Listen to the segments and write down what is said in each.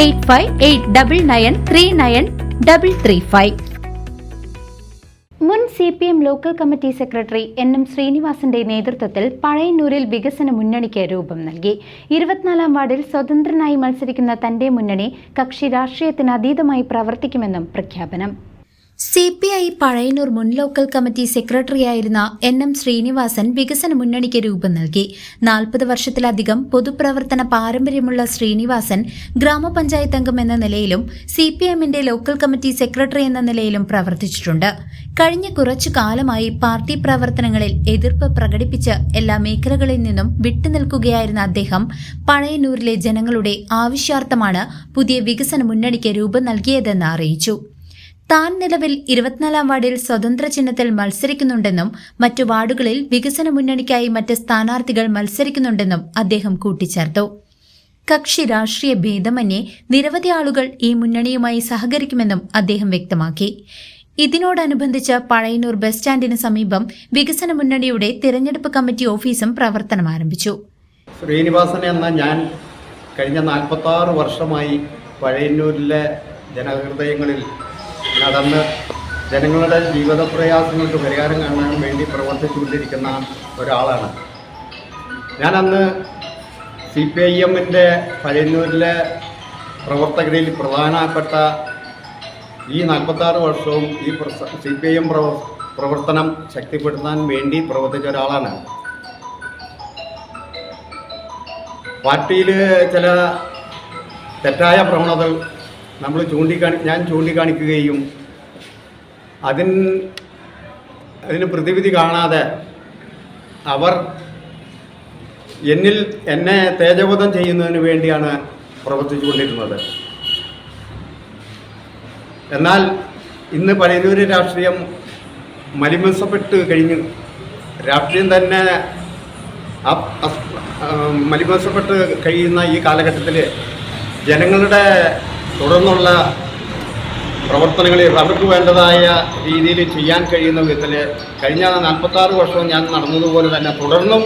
Eight five eight double nine three nine double three five. മുൻ C P M local committee secretary N M ശ്രീനിവാസന്റെ നേതൃത്വത്തിൽ പഴയന്നൂരിൽ വികസന മുന്നണിക്ക് രൂപം നൽകി. ഇരുപത്തിനാലാം വാർഡിൽ സ്വതന്ത്രനായി മത്സരിക്കുന്ന തന്റെ മുന്നണി കക്ഷി രാഷ്ട്രീയത്തിന് അതീതമായി പ്രവർത്തിക്കുമെന്നും പ്രഖ്യാപനം. സി പി ഐ പഴയന്നൂർ മുൻ ലോക്കൽ കമ്മിറ്റി സെക്രട്ടറിയായിരുന്ന എൻ എം ശ്രീനിവാസൻ വികസന മുന്നണിക്ക് രൂപം നൽകി. നാൽപ്പത് വർഷത്തിലധികം പൊതുപ്രവർത്തന പാരമ്പര്യമുള്ള ശ്രീനിവാസൻ ഗ്രാമപഞ്ചായത്ത് അംഗം എന്ന നിലയിലും സി പി എമ്മിന്റെ ലോക്കൽ കമ്മിറ്റി സെക്രട്ടറി എന്ന നിലയിലും പ്രവർത്തിച്ചിട്ടുണ്ട്. കഴിഞ്ഞ കുറച്ചു കാലമായി പാർട്ടി പ്രവർത്തനങ്ങളിൽ എതിർപ്പ് പ്രകടിപ്പിച്ച് എല്ലാ മേഖലകളിൽ നിന്നും വിട്ടുനിൽക്കുകയായിരുന്ന അദ്ദേഹം പഴയന്നൂരിലെ ജനങ്ങളുടെ ആവശ്യാർത്ഥമാണ് പുതിയ വികസന മുന്നണിക്ക് രൂപം നൽകിയതെന്ന് അറിയിച്ചു. താൻ നിലവിൽ ഇരുപത്തിനാലാം വാർഡിൽ സ്വതന്ത്ര ചിഹ്നത്തിൽ മത്സരിക്കുന്നുണ്ടെന്നും മറ്റു വാർഡുകളിൽ വികസന മുന്നണിക്കായി മറ്റ് സ്ഥാനാർത്ഥികൾ മത്സരിക്കുന്നുണ്ടെന്നും അദ്ദേഹം കൂട്ടിച്ചേർത്തു. കക്ഷി രാഷ്ട്രീയ ഭേദമന്യേ നിരവധി ആളുകൾ ഈ മുന്നണിയുമായി സഹകരിക്കുമെന്നും അദ്ദേഹം വ്യക്തമാക്കി. ഇതിനോടനുബന്ധിച്ച് പഴയന്നൂർ ബസ് സ്റ്റാൻഡിന് സമീപം വികസന മുന്നണിയുടെ തിരഞ്ഞെടുപ്പ് കമ്മിറ്റി ഓഫീസും പ്രവർത്തനം ആരംഭിച്ചു. ശ്രീനിവാസൻ എന്ന ഞാൻ കഴിഞ്ഞ നാൽപ്പത്താറ് വർഷമായി പഴയന്നൂരിലെ ജനഹൃദയങ്ങളിൽ നടന്ന് ജനങ്ങളുടെ ജീവിത പ്രയാസങ്ങൾക്ക് പരിഹാരം കാണാൻ വേണ്ടി പ്രവർത്തിച്ചുകൊണ്ടിരിക്കുന്ന ഒരാളാണ്. ഞാനന്ന് സി പി ഐ എമ്മിന്റെ പഴയന്നൂരിലെ പ്രവർത്തകരിൽ പ്രധാനപ്പെട്ട ഈ നാൽപ്പത്താറ് വർഷവും ഈ സി പി ഐ എം പ്രവർത്തനം ശക്തിപ്പെടുത്താൻ വേണ്ടി പ്രവർത്തിച്ച ഒരാളാണ്. പാർട്ടിയിൽ ചില തെറ്റായ പ്രവണതകൾ നമ്മൾ ചൂണ്ടിക്കാണി ഞാൻ ചൂണ്ടിക്കാണിക്കുകയും അതിന് അതിന് പ്രതിവിധി കാണാതെ അവർ എന്നിൽ എന്നെ തേജബോധം ചെയ്യുന്നതിന് വേണ്ടിയാണ് പ്രവർത്തിച്ചുകൊണ്ടിരുന്നത്. എന്നാൽ ഇന്ന് പലരൂര് രാഷ്ട്രീയം മലിമസപ്പെട്ട് കഴിഞ്ഞു രാഷ്ട്രീയം തന്നെ മലിമസപ്പെട്ട് കഴിയുന്ന ഈ കാലഘട്ടത്തിൽ ജനങ്ങളുടെ തുടർന്നുള്ള പ്രവർത്തനങ്ങളിൽ അവർക്ക് വേണ്ടതായ രീതിയിൽ ചെയ്യാൻ കഴിയുന്ന വിധത്തിൽ കഴിഞ്ഞ നാൽപ്പത്താറ് വർഷവും ഞാൻ നടന്നതുപോലെ തന്നെ തുടർന്നും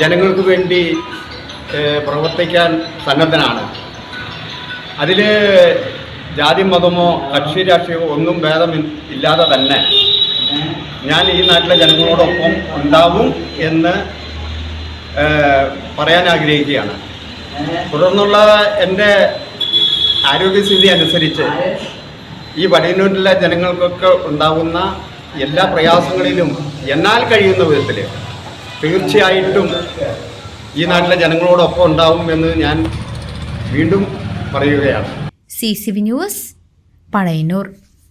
ജനങ്ങൾക്ക് വേണ്ടി പ്രവർത്തിക്കാൻ സന്നദ്ധനാണ്. അതിൽ ജാതി മതമോ കക്ഷി രാഷ്ട്രീയമോ ഒന്നും ഭേദം ഇല്ലാതെ തന്നെ ഞാൻ ഈ നാട്ടിലെ ജനങ്ങളോടൊപ്പം ഉണ്ടാവും എന്ന് പറയാൻ ആഗ്രഹിക്കുകയാണ്. തുടർന്നുള്ള എന്റെ ആരോഗ്യസ്ഥിതി അനുസരിച്ച് ഈ വടയന്നൂരിലെ ജനങ്ങൾക്കൊക്കെ ഉണ്ടാകുന്ന എല്ലാ പ്രയാസങ്ങളിലും എന്നാൽ കഴിയുന്ന വിധത്തിൽ തീർച്ചയായിട്ടും ഈ നാട്ടിലെ ജനങ്ങളോടൊപ്പം ഉണ്ടാവും എന്ന് ഞാൻ വീണ്ടും പറയുകയാണ്. C C V news Pazhayannur